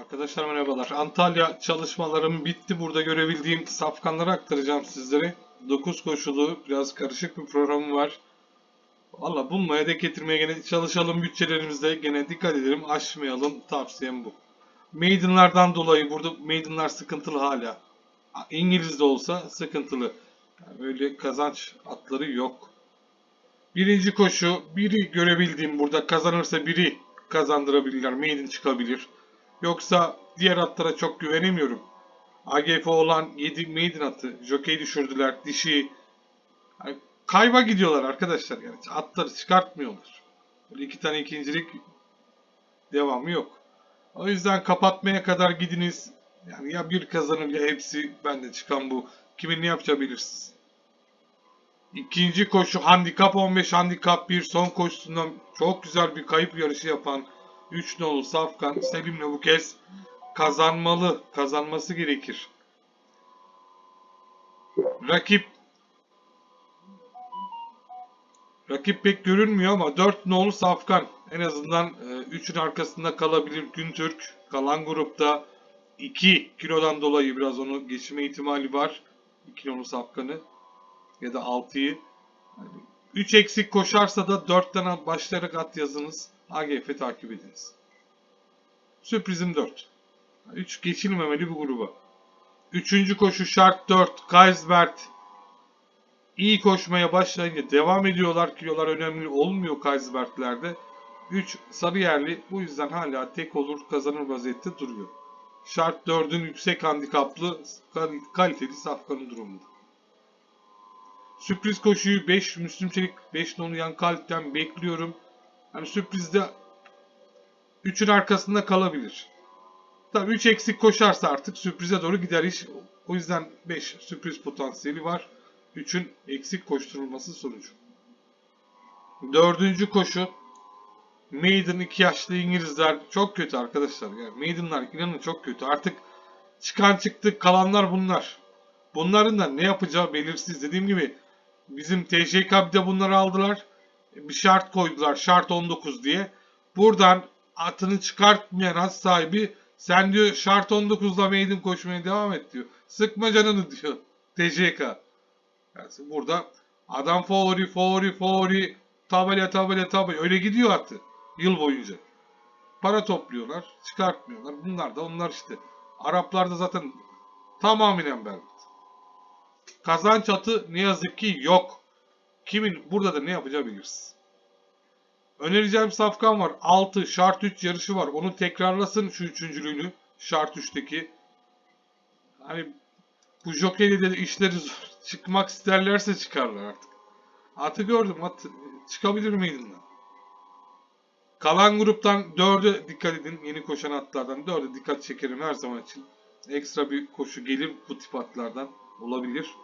Arkadaşlar merhabalar. Antalya çalışmalarım bitti. Burada görebildiğim safkanları aktaracağım sizlere. 9 koşulu biraz karışık bir programım var. Valla bulmaya dek getirmeye gene çalışalım bütçelerimizde. Gene dikkat edelim aşmayalım. Tavsiyem bu. Maiden'lardan dolayı burada Maiden'lar sıkıntılı hala. İngiliz de olsa sıkıntılı. Yani öyle kazanç atları yok. Birinci koşu biri görebildiğim burada kazanırsa biri kazandırabilirler. Maiden çıkabilir. Yoksa diğer atlara çok güvenemiyorum. AGF olan 7 maiden atı. Jockey düşürdüler. Dişi. Kayba gidiyorlar arkadaşlar. Yani atları çıkartmıyorlar. Böyle iki tane ikincilik devamı yok. O yüzden kapatmaya kadar gidiniz. Yani ya bir kazanır ya hepsi bende çıkan bu. Kimin ne yapacağı belirsiz. İkinci koşu handikap 15 handikap 1 son koşusundan çok güzel bir kayıp yarışı yapan 3 nolu Safkan Selim'le bu kez kazanmalı. Kazanması gerekir. Rakip Rakip pek görünmüyor ama 4 nolu Safkan en azından 3'ün arkasında kalabilir Güntürk. Kalan grupta 2 kilodan dolayı biraz onu geçme ihtimali var. 2 nolu Safkan'ı ya da 6'yı. 3 eksik koşarsa da 4'ten başlayarak at yazınız. AGF takip ediniz. Sürprizim 4. 3 geçilmemeli bu gruba. Üçüncü koşu şart 4. Kaisbert iyi koşmaya başlayınca devam ediyorlar. Kilolar önemli olmuyor Kaisbert'lerde. 3 Sarıyerli bu yüzden hala tek olur kazanır vaziyette duruyor. Şart 4'ün yüksek handikaplı kaliteli safkanın durumunda. Sürpriz koşuyu 5 Müslüm Çelik 5 nolu yan kalpten bekliyorum. Hani sürprizde 3'ün arkasında kalabilir. Tabii 3 eksik koşarsa artık sürprize doğru gider iş. O yüzden 5 sürpriz potansiyeli var. 3'ün eksik koşturulması sonucu. Dördüncü koşu Maiden 2 yaşlı İngilizler çok kötü arkadaşlar. Yani Maiden'lar inanın çok kötü. Artık çıkan çıktı kalanlar bunlar. Bunların da ne yapacağı belirsiz. Dediğim gibi bizim TJK bir de bunları aldılar. Bir şart koydular. Şart 19 diye. Buradan atını çıkartmayan at sahibi sen diyor şart 19'da maiden koşmaya devam et diyor. Sıkma canını diyor TJK. Yani burada adam favori favori favori tabela tabela tabela öyle gidiyor atı yıl boyunca. Para topluyorlar, çıkartmıyorlar. Bunlar da onlar işte. Araplarda zaten tamamen berbat. Kazanç atı ne yazık ki yok. Kimin burada da ne yapacağı belirsiz. Önereceğim safkan var. 6 şart 3 yarışı var. Onu tekrarlasın şu üçüncülüğünü. Şart 3'teki. Hani bu jokey'le de işleri zor. Çıkmak isterlerse çıkarlar artık. Atı gördüm. At çıkabilir miydin? Kalan gruptan 4'e dikkat edin. Yeni koşan atlardan 4'e dikkat çekerim her zaman için. Ekstra bir koşu gelir bu tip atlardan olabilir.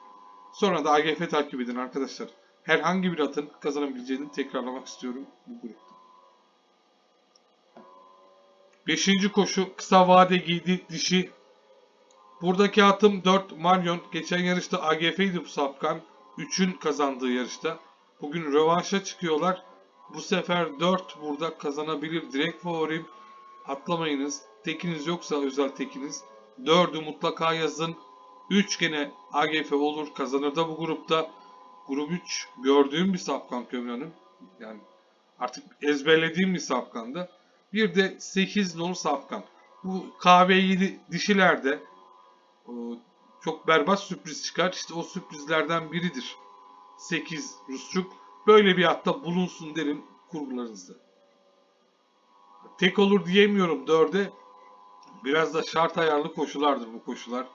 Sonra da AGF takip edin arkadaşlar. Herhangi bir atın kazanabileceğini tekrarlamak istiyorum bu grupta. Beşinci koşu kısa vade giydi dişi. Buradaki atım 4 Marion. Geçen yarışta AGF'ydi bu sapkan. 3'ün kazandığı yarışta. Bugün rövanşa çıkıyorlar. Bu sefer 4 burada kazanabilir. Direkt favorim. Atlamayınız. Tekiniz yoksa özel tekiniz. 4'ü mutlaka yazın. 3 gene AGF olur. Kazanır da bu grupta. Grup 3 gördüğüm bir safkan kömranım. Yani artık ezberlediğim bir safkandı. Bir de 8 nolu safkan. Bu KV7 dişilerde çok berbat sürpriz çıkar. İşte o sürprizlerden biridir. 8 Rusçuk. Böyle bir hatta bulunsun derim kurgularınızda. Tek olur diyemiyorum 4'e. Biraz da şart ayarlı koşulardır bu koşular.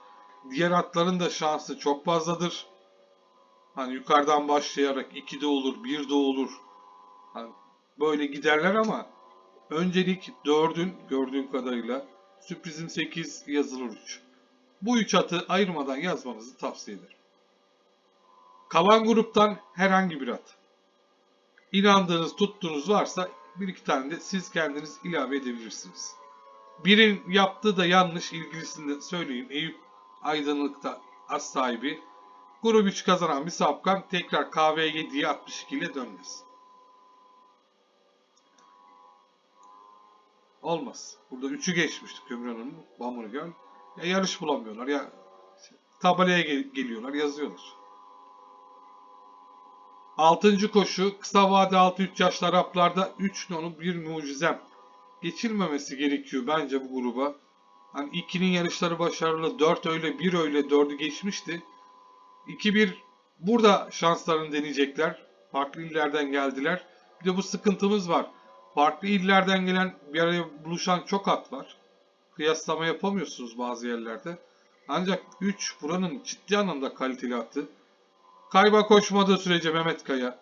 Diğer atların da şansı çok fazladır. Hani yukarıdan başlayarak 2'de olur, 1'de olur. Hani böyle giderler ama öncelik 4'ün gördüğüm kadarıyla sürprizim 8 yazılır 3. Bu 3 atı ayırmadan yazmanızı tavsiye ederim. Kalan gruptan herhangi bir at. İnandığınız, tuttuğunuz varsa bir iki tane de siz kendiniz ilave edebilirsiniz. Birin yaptığı da yanlış ilgilisini de söyleyeyim. Eyüp Aydınlık'ta az sahibi. Grup 3 kazanan bir sapkan tekrar KV7'ye 62 ile dönmez. Olmaz. Burada 3'ü geçmişti Kömür Hanım, Bamırgöl. Ya yarış bulamıyorlar ya tabelaya gel- geliyorlar, yazıyorlar. Altıncı koşu kısa vade 6-3 yaşlı Araplarda 3 nolu bir mucizem. Geçilmemesi gerekiyor bence bu gruba. Hani 2'nin yarışları başarılı, 4 öyle, 1 öyle, 4'ü geçmişti. 2-1 burada şanslarını deneyecekler. Farklı illerden geldiler. Bir de bu sıkıntımız var. Farklı illerden gelen bir araya buluşan çok at var. Kıyaslama yapamıyorsunuz bazı yerlerde. Ancak 3 buranın ciddi anlamda kaliteli atı. Kayba koşmadığı sürece Mehmet Kaya.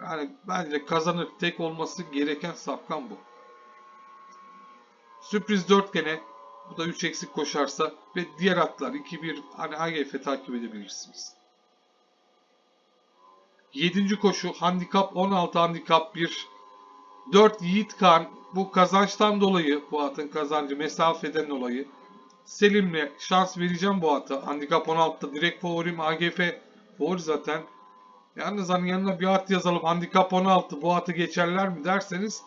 Yani bence kazanır. Tek olması gereken safkan bu. Sürpriz 4 gene. Bu da 3 eksik koşarsa ve diğer atlar 2-1 hani AGF takip edebilirsiniz. 7. koşu handikap 16 handikap 1. 4 Yiğit Kan bu kazançtan dolayı bu atın kazancı mesafeden dolayı Selim'le şans vereceğim bu ata. Handikap 16'da direkt favorim AGF favori zaten. Yalnız hani yanına bir at yazalım handikap 16 bu atı geçerler mi derseniz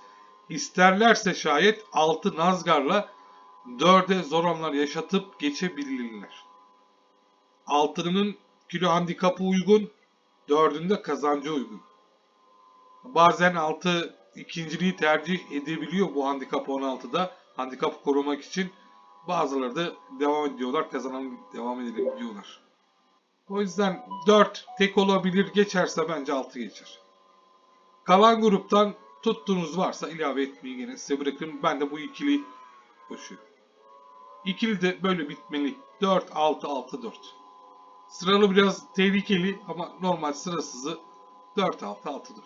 isterlerse şayet 6 Nazgar'la 4'e zor anlar yaşatıp geçebilirler. 6'nın kilo handikapı uygun, 4'ünde kazancı uygun. Bazen 6 ikinciliği tercih edebiliyor bu handikap 16'da. Handikapı korumak için bazıları da devam ediyorlar. Kazanalım devam edelim diyorlar. O yüzden 4 tek olabilir. Geçerse bence 6 geçer. Kalan gruptan tuttuğunuz varsa ilave etmeyi gene size bırakın. Ben de bu ikili koşuyorum. İkili de böyle bitmeli. 4 6 6 4. Sıralı biraz tehlikeli ama normal sırasızı 4 6 6 4.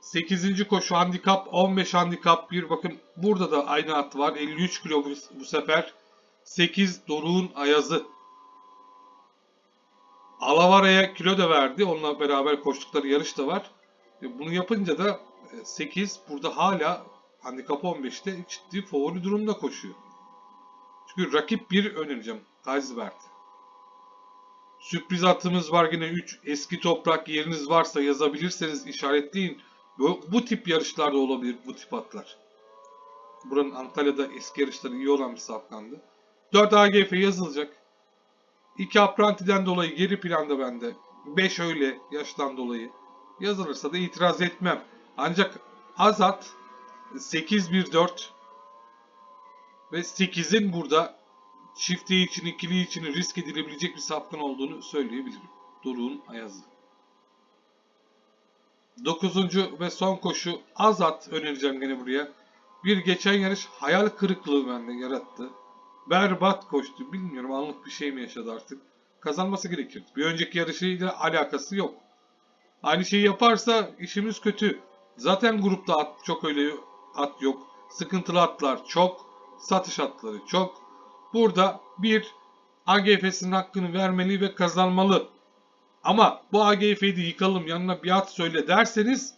8. koşu handikap 15 handikap 1 bakın burada da aynı at var 53 kilo bu, sefer 8 Doruk'un Ayazı Alavara'ya kilo da verdi onunla beraber koştukları yarış da var E, bunu yapınca da e, 8 burada hala handikap 15'te ciddi favori durumda koşuyor çünkü rakip bir önereceğim Kaysbert Sürpriz atımız var yine 3 eski toprak yeriniz varsa yazabilirseniz işaretleyin bu, bu tip yarışlarda olabilir bu tip atlar. Buranın Antalya'da eski yarışları iyi olan bir safkandı. 4 AGF yazılacak. 2 Apranti'den dolayı geri planda bende. 5 öyle yaştan dolayı. Yazılırsa da itiraz etmem. Ancak Azat 8-1-4 ve 8'in burada çifti için, ikili için risk edilebilecek bir safkan olduğunu söyleyebilirim. Doruk'un Ayazı. Dokuzuncu ve son koşu Azat önereceğim gene buraya. Bir geçen yarış hayal kırıklığı bende yarattı. Berbat koştu. Bilmiyorum anlık bir şey mi yaşadı artık. Kazanması gerekir. Bir önceki yarışıyla alakası yok. Aynı şeyi yaparsa işimiz kötü. Zaten grupta at çok öyle at yok. Sıkıntılı atlar çok. Satış atları çok. Burada bir AGF'sinin hakkını vermeli ve kazanmalı. Ama bu AGF'yi de yıkalım yanına bir at söyle derseniz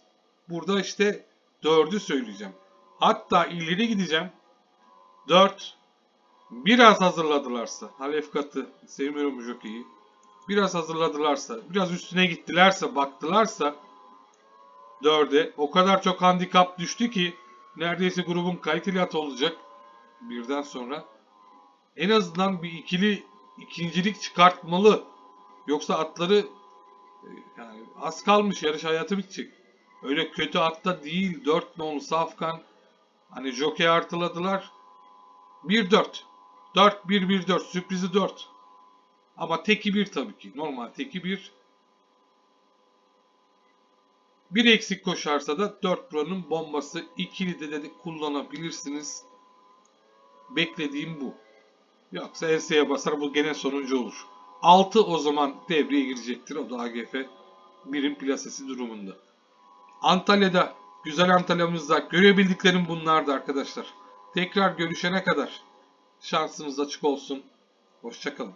burada işte 4'ü söyleyeceğim. Hatta ileri gideceğim. 4 biraz hazırladılarsa Halef katı sevmiyorum bu jokeyi. Biraz hazırladılarsa, biraz üstüne gittilerse, baktılarsa 4'e o kadar çok handikap düştü ki neredeyse grubun kaliteli olacak birden sonra. En azından bir ikili ikincilik çıkartmalı. Yoksa atları yani az kalmış yarış hayatı bitecek. Öyle kötü atta değil. 4 nolu Safkan. Hani jockey artıladılar. 1-4. 4-1-1-4. Sürprizi 4. Ama teki 1 tabii ki. Normal teki 1. Bir eksik koşarsa da 4 buranın bombası. ikili de dedi kullanabilirsiniz. Beklediğim bu. Yoksa enseye basar bu gene sonuncu olur. 6 o zaman devreye girecektir. O da AGF birim plasesi durumunda. Antalya'da, güzel Antalya'mızda görebildiklerim bunlardı arkadaşlar. Tekrar görüşene kadar şansınız açık olsun. Hoşçakalın.